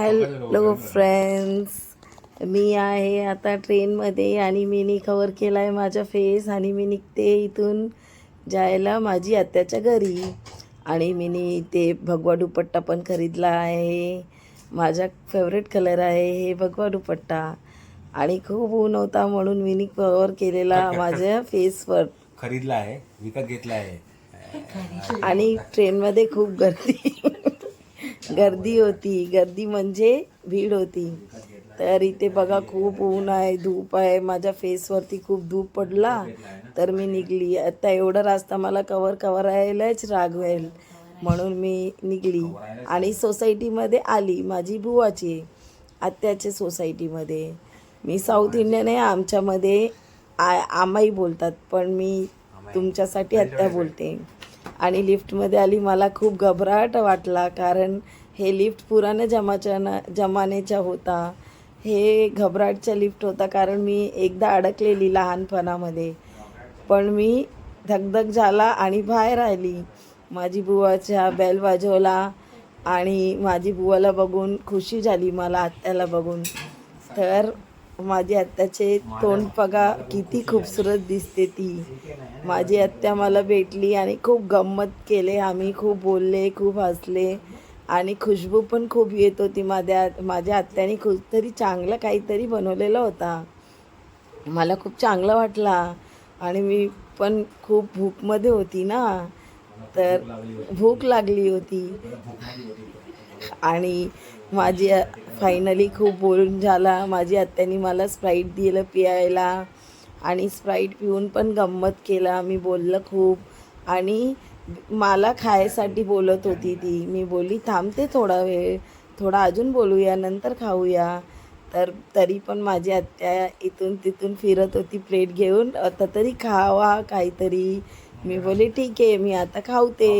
Hello friends मी आहे आता ट्रेनमध्ये आणि मी नी कवर केला आहे माझा फेस आणि मी निघते इथून जायला माझी आत्याच्या घरी. आणि मी नी ते भगवा दुपट्टा पण खरीदला आहे. माझा फेवरेट कलर आहे हे भगवा दुपट्टा. आणि खूप ऊन होता म्हणून मी नी कवर केलेला माझ्या फेसवर खरीदला आहे विकत घेतला आहे. आणि ट्रेनमध्ये खूप गर्दी. गर्दी होती. गर्दी म्हणजे भीड होती. तर इथे बघा खूप ऊन आहे धूप आहे. माझ्या फेसवरती खूप धूप पडला तर मी निघली. आता एवढा रास्ता मला कवर कवर यायलाच रागवेल म्हणून मी निघली. आणि सोसायटीमध्ये आली माझी बुवाची आत्याच्या सोसायटीमध्ये मी साऊथ इंडियन आहे आमच्यामध्ये आ आमाई बोलतात पण मी तुमच्यासाठी आत्या बोलते. आणि लिफ्टमध्ये आली मला खूप घबराट वाटला कारण हे लिफ्ट पुराण्या जमाच्या ना होता. हे घबराटचा लिफ्ट होता कारण मी एकदा अडकलेली लहानपणामध्ये. पण मी धगधग झाला आणि बाहेर आली. माझी बुवाच्या बेल वाजवला आणि माझी बुवाला बघून खुशी झाली मला आत्याला बघून. तर माझी आत्याचे तोंड बघा किती खूपसूरत दिसते ती. माझी आत्या मला भेटली आणि खूप गंमत केले. आम्ही खूप बोलले खूप हसले. आणि खुशबू पण खूप येत होती. माझ्या माझ्या आत्याने खूप तरी चांगलं काहीतरी बनवलेलं होता. मला खूप चांगलं वाटला. आणि मी पण खूप भूकमध्ये होती ना. तर भूक लागली होती. आणि माझी फायनली खूप बोलून झाला. माझी आत्याने मला स्प्राईट दिलं पियायला. आणि स्प्राईट पिऊन पण गंमत केला. मी बोललं खूप. आणि मला खायसाठी बोलत होती ती. मी बोलली थांबते थोडा वेळ थोडा अजून बोलूया नंतर खाऊया. तर तरी पण माझी आत्या इथून तिथून फिरत होती प्लेट घेऊन. आता तरी खावा काहीतरी. मी बोली ठीक आहे मी आता खावते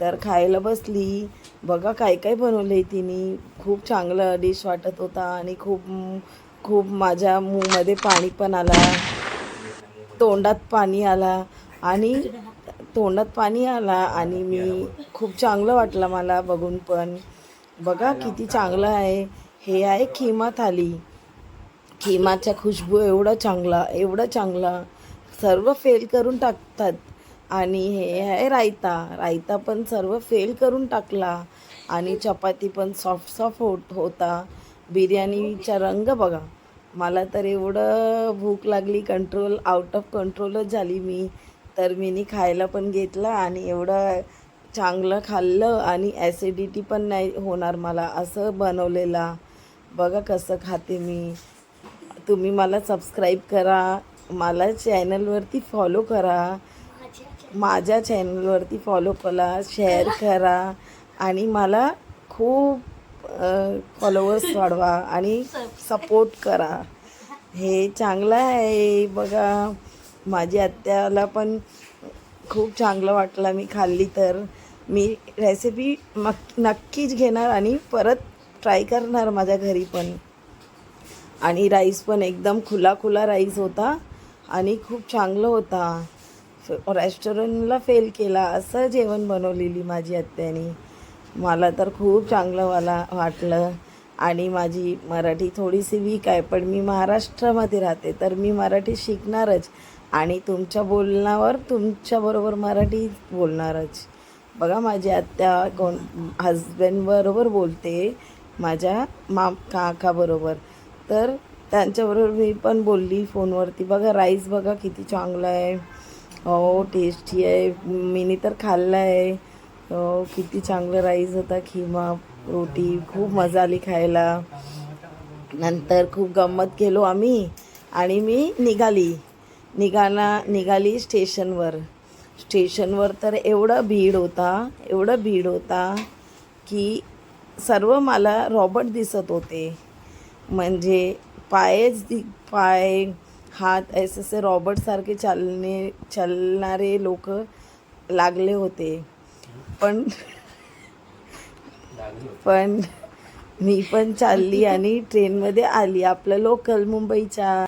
तर खायला बसली. बघा काय काय बनवलं तिने. खूप चांगलं डिश वाटत होता आणि खूप खूप माझ्या मूमध्ये पाणी पण आला. तोंडात पाणी आला. आणि तोंडात पाणी आला आणि मी खूप चांगलं वाटलं मला बघून पण. बघा किती चांगलं आहे. हे आहे खिमा थाली खिमाचा खुशबू एवढा चांगला एवढा चांगला. सर्व फेल करून टाकतात. आणि हे आहे रायता. रायता पण सर्व फेल करून टाकला. आणि चपाती पण सॉफ्ट सॉफ्ट होत होता. बिर्याणीचा रंग बघा. मला तर एवढं भूक लागली कंट्रोल आउट ऑफ कंट्रोलच झाली मी. तर मीनी खायला पण घेतलं आणि एवढं चांगलं खाल्लं आणि ॲसिडिटी पण नाही होणार मला. असं बनवलेला. बघा कसं खाते मी. तुम्ही मला सबस्क्राईब करा. मला चॅनलवरती फॉलो करा. माझ्या चॅनलवरती फॉलो करा शेअर करा आणि मला खूप फॉलोवर्स वाढवा आणि सपोर्ट करा. हे चांगलं आहे. बघा. माझी आत्याला पण खूप चांगलं वाटलं. मी खाल्ली तर. मी रेसिपी मक नक्कीच घेणार आणि परत ट्राय करणार माझ्या घरी पण. आणि राईस पण एकदम खुला खुला राईस होता आणि खूप चांगलं होता. रेस्टॉरंटला फेल केला असं जेवण बनवलेली माझी आत्याने. मला तर खूप चांगलं मला वाटलं. आणि माझी मराठी थोडीशी वीक आहे पण मी महाराष्ट्रामध्ये राहते तर मी मराठी शिकणारच. आणि तुमच्या बोलण्यावर तुमच्याबरोबर मराठी बोलणारच. बघा माझी आत्या कोण हजबंडबरोबर बोलते माझ्या मा काकाबरोबर तर त्यांच्याबरोबर मी पण बोलली फोनवरती. बघा राईस बघा किती चांगला आहे. हो टेस्टी आहे. मीनी तर खाल्ला आहे. हो किती चांगलं राईस होता खिमा रोटी. खूप मजा आली खायला. नंतर खूप गंमत केलो आम्ही आणि मी निघाली. निघाला निघाली स्टेशनवर. स्टेशनवर तर एवढं भीड होता एवढं भीड होता की सर्व मला रॉबर्ट दिसत होते. म्हणजे पायच दि पाय हात असे असे रॉबर्टसारखे चालणे चालणारे लोक लागले होते. पण पण मी पण चालली आणि ट्रेनमध्ये आली आपलं लोकल मुंबईच्या.